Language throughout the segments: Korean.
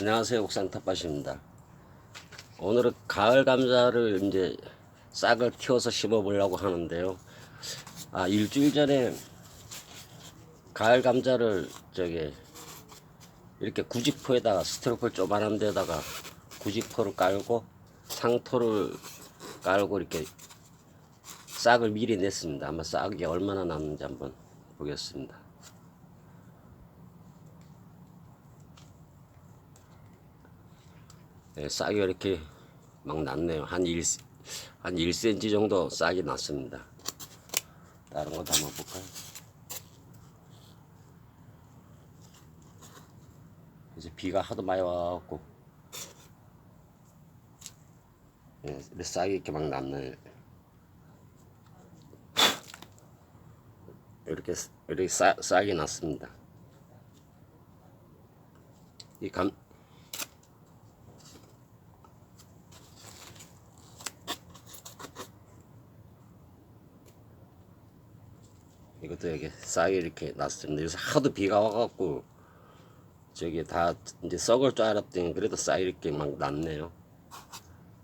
안녕하세요. 옥산 텃밭입니다. 오늘은 가을 감자를 이제 싹을 틔워서 심어 보려고 하는데요. 아 일주일 전에 가을 감자를 저기 이렇게 구직포에다가 스티로폴 조그만한 데다가 구직포를 깔고 상토를 깔고 이렇게 싹을 미리 냈습니다. 아마 싹이 얼마나 남는지 한번 보겠습니다 네, 싹이 이렇게 막 났네요. 한 1, 한 1cm 정도 싹이 났습니다. 다른 것도 한번 볼까요? 이제 비가 하도 많이 와갖고 예, 네, 싹이 이렇게 막 났네요. 이렇게 이렇게 싹, 싹이 났습니다. 이 감, 이것도 이렇게 싹이 이렇게 났습니다. 요새 하도 비가 와갖고 저기 다 이제 썩을 줄 알았더니 그래도 싹이 이렇게 막 났네요.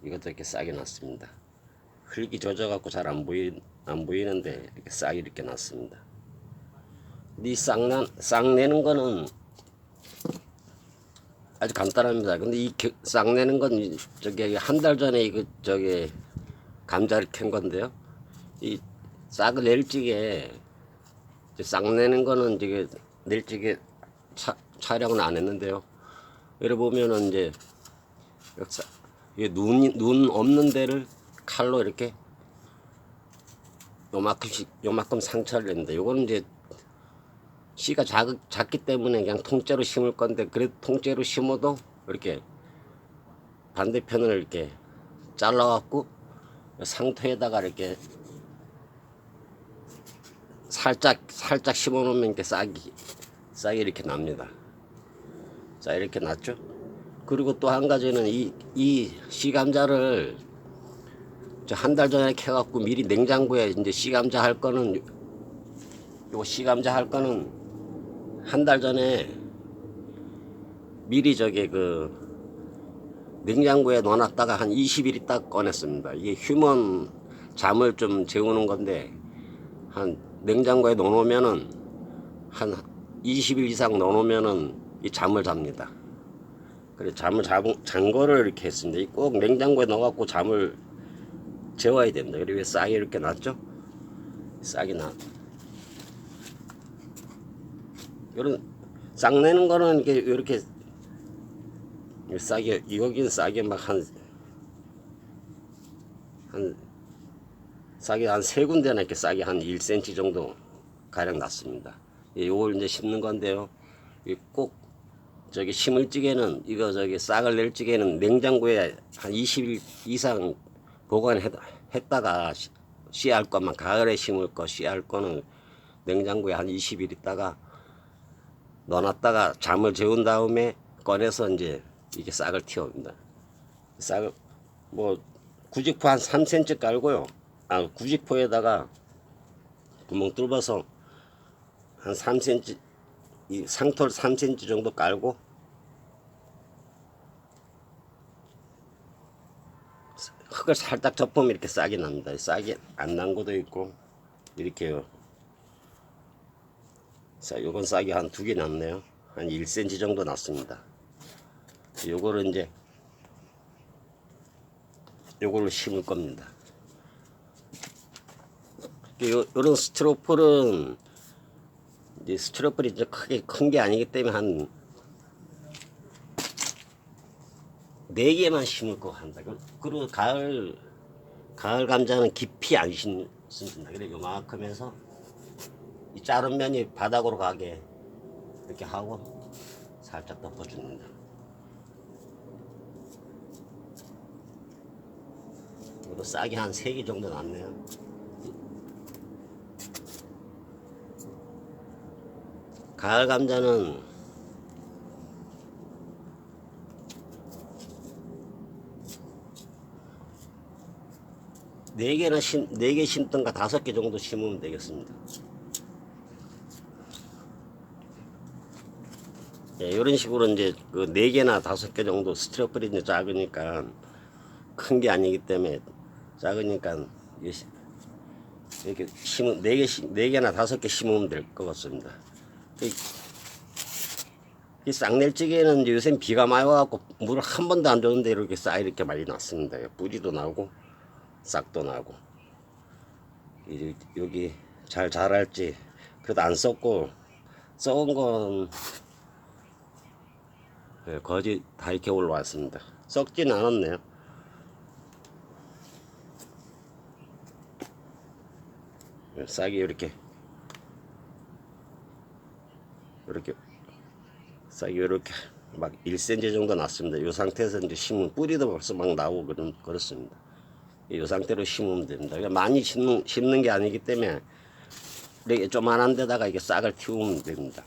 이것도 이렇게 싹이 났습니다. 흙이 젖어갖고 잘 안 보이 안 보이는데 이렇게 싹이 이렇게 났습니다. 이 싹난 싹 내는 거는 아주 간단합니다. 근데 이 싹 내는 건 이- 저기 한 달 전에 이거 저기 감자를 캔 건데요. 이 싹을 낼 적에 이제 싹 내는 거는 낼 적에 차, 촬영은 안 했는데요. 여기 보면은 이제 싹- 이게 눈, 눈 없는 데를 칼로 이렇게 요만큼씩 요만큼 상처를 냅니다. 요거는 이제 씨가 작, 작기 때문에 그냥 통째로 심을 건데 그래도 통째로 심어도 이렇게 반대편을 이렇게 잘라갖고 상토에다가 이렇게 살짝 살짝 심어놓으면 이렇게 싹이 싹이 이렇게 납니다. 자 이렇게 났죠. 그리고 또 한 가지는 이 이 씨감자를 한 달 전에 캐갖고 미리 냉장고에 이제 씨감자 할 거는 요 씨감자 할 거는 한 달 전에 미리 저기 그 냉장고에 넣어놨다가 한 20일 있다 꺼냈습니다. 이게 휴먼 잠을 좀 재우는 건데 한 냉장고에 넣어놓으면은 한 20일 이상 넣어놓으면은 이 잠을 잡니다. 그래 잠을 잡은 잔 거를 이렇게 했습니다. 이꼭 냉장고에 넣어갖고 잠을 재워야 됩니다. 그리고 왜 싹이 이렇게 났죠? 싹이 나. 이런 싹 내는 거는 이렇게 이렇게 싹이 여기는 싹이 막한 한 싹이 한 세 군데나 이렇게 싹이 한 1cm 정도 가량 났습니다. 예, 요걸 이제 심는 건데요. 이꼭 저기 심을 적에는 이거 저기 싹을 낼 적에는 냉장고에 한 20일 이상 보관했다가 시- 씨알 것만 가을에 심을 거 씨알 거는 냉장고에 한 20일 있다가 넣어놨다가 잠을 재운 다음에 꺼내서 이제 이게 싹을 틔웁니다. 싹을 뭐 구직포 한 3cm 깔고요. 아 구직포에다가 구멍 뚫어서 한 3cm 이 상토를 3cm 정도 깔고 흙을 살짝 접으면 이렇게 싹이 납니다. 싹이 안 난 것도 있고 이렇게요. 자, 요건 싹이 한 두 개 났네요. 한 1cm 정도 났습니다. 요거를 이제 요거를 심을 겁니다. 요, 요런 스티로폴은 이제 스티로폴이 이제 크게 큰 게 아니기 때문에 한네 개만 심을 거 한다. 그- 그리고 가을 가을 감자는 깊이 안 심습니다. 그래 요만큼 해서 이 자른 면이 바닥으로 가게 이렇게 하고 살짝 덮어줍니다. 이것도 싹이 한세개 정도 났네요. 가을 감자는 네 개나 심, 네 개 심던가 다섯 개 정도 심으면 되겠습니다. 예, 이런 식으로 이제 그 네 개나 다섯 개 정도 스티로폴이 이제 작으니까 큰 게 아니기 때문에 작으니까 이렇게 심으 네 개씩 네 개나 다섯 개 심으면 될 것 같습니다. 이, 이제 요새 비가 많이 와갖고 물을 한 번도 안 줬는데 이렇게 싹 이렇게 많이 났습니다. 뿌리도 나고 싹도 나고 이- 여기 잘 자랄지 그래도 안 썩고 썩은 건 예, 거지 다 이렇게 올라왔습니다. 썩진 않았네요. 예, 싹이 이렇게 이렇게 싹이 이렇게 막 1cm 정도 났습니다. 이 상태에서 이제 심으면 뿌리도 벌써 막 나오고 그런, 그렇습니다. 이 상태로 심으면 됩니다. 그러니까 많이 심는, 심는 게 아니기 때문에 이렇게 조만한 데다가 이게 싹을 틔우면 됩니다.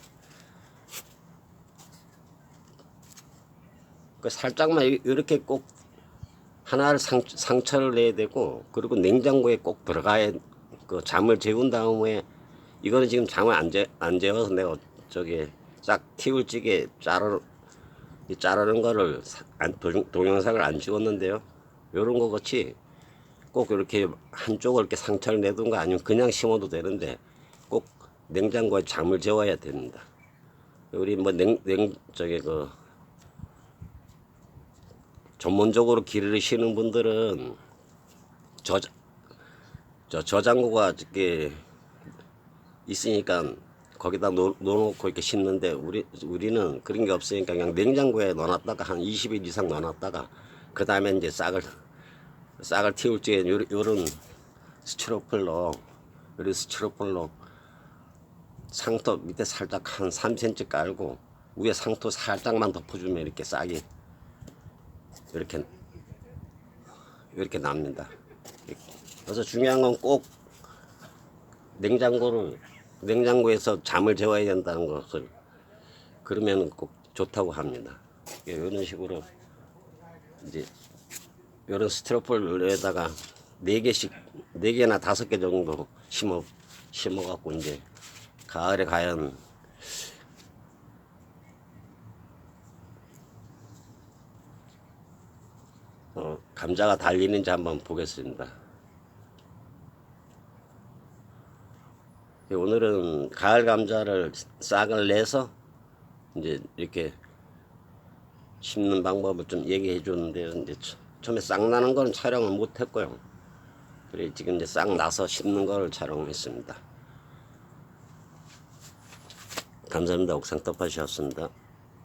그 살짝만 이- 이렇게 꼭 하나를 상, 상처를 내야 되고 그리고 냉장고에 꼭 들어가야 그 잠을 재운 다음에 이거는 지금 잠을 안, 재, 안 재워서 내가 저기 싹 튀울 찌개 자르 이 자르는 거를 사- 안, 동, 동영상을 안 찍었는데요. 요런 거 같이 꼭 이렇게 한쪽을 이렇게 상처를 내든가 아니면 그냥 심어도 되는데 꼭 냉장고에 잠을 재워야 됩니다. 우리 뭐 냉, 냉 저기 그 전문적으로 기르시는 분들은 저, 저 저장고가 이렇게 있으니까 거기다 놓, 놓고 이렇게 심는데 우리 우리는 그런 게 없으니까 그냥 냉장고에 넣어놨다가 한 20일 이상 넣어놨다가 그 다음에 이제 싹을 싹을 틔울 요, 요런 스티로폴로 요런 스티로폴로 상토 밑에 살짝 한 3cm 깔고 위에 상토 살짝만 덮어주면 이렇게 싹이 이렇게 이렇게 납니다. 그래서 중요한 건 꼭 냉장고를 냉장고에서 잠을 재워야 된다는 것을 그러면 꼭 좋다고 합니다. 이런 식으로 이제 이런 스티로폴에다가 네 개씩 네 개나 다섯 개 정도 심어 심어 갖고 이제 가을에 과연 어, 감자가 달리는지 한번 보겠습니다. 오늘은 가을 감자를 싹을 내서 이제 이렇게 심는 방법을 좀 얘기해 줬는데요. 이제 처- 처음에 싹 나는 거는 촬영을 못 했고요. 그래 지금 이제 싹 나서 심는 거를 촬영했습니다. 감사합니다. 옥상 떡밭이었습니다.